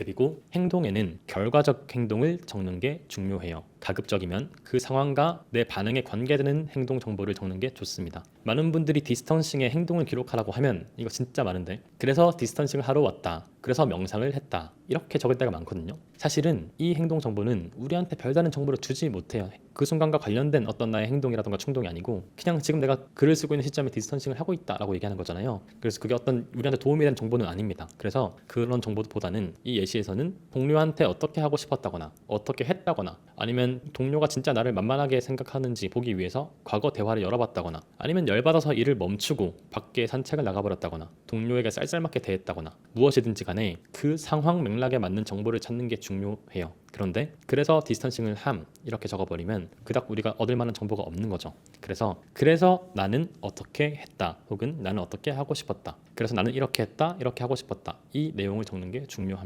그리고 행동에는 결과적 행동을 적는 게 중요해요. 가급적이면 그 상황과 내 반응에 관계되는 행동 정보를 적는 게 좋습니다. 많은 분들이 디스턴싱의 행동을 기록하라고 하면 이거 진짜 많은데 그래서 디스턴싱을 하러 왔다. 그래서 명상을 했다. 이렇게 적을 때가 많거든요. 사실은 이 행동 정보는 우리한테 별다른 정보를 주지 못해요. 그 순간과 관련된 어떤 나의 행동이라던가 충동이 아니고 그냥 지금 내가 글을 쓰고 있는 시점에 디스턴싱을 하고 있다라고 얘기하는 거잖아요. 그래서 그게 어떤 우리한테 도움이 되는 정보는 아닙니다. 그래서 그런 정보보다는 이 예시에서는 동료한테 어떻게 하고 싶었다거나 어떻게 했다거나 아니면 동료가 진짜 나를 만만하게 생각하는지 보기 위해서 과거 대화를 열어봤다거나 아니면 열받아서 일을 멈추고 밖에 산책을 나가버렸다거나 동료에게 쌀쌀맞게 대했다거나 무엇이든지 간에 그 상황 맥락에 맞는 정보를 찾는 게 중요해요. 그런데 그래서 디스턴싱을 함 이렇게 적어버리면 그닥 우리가 얻을 만한 정보가 없는 거죠. 그래서 그래서 나는 어떻게 했다 혹은 나는 어떻게 하고 싶었다. 그래서 나는 이렇게 했다 이렇게 하고 싶었다 이 내용을 적는 게 중요합니다.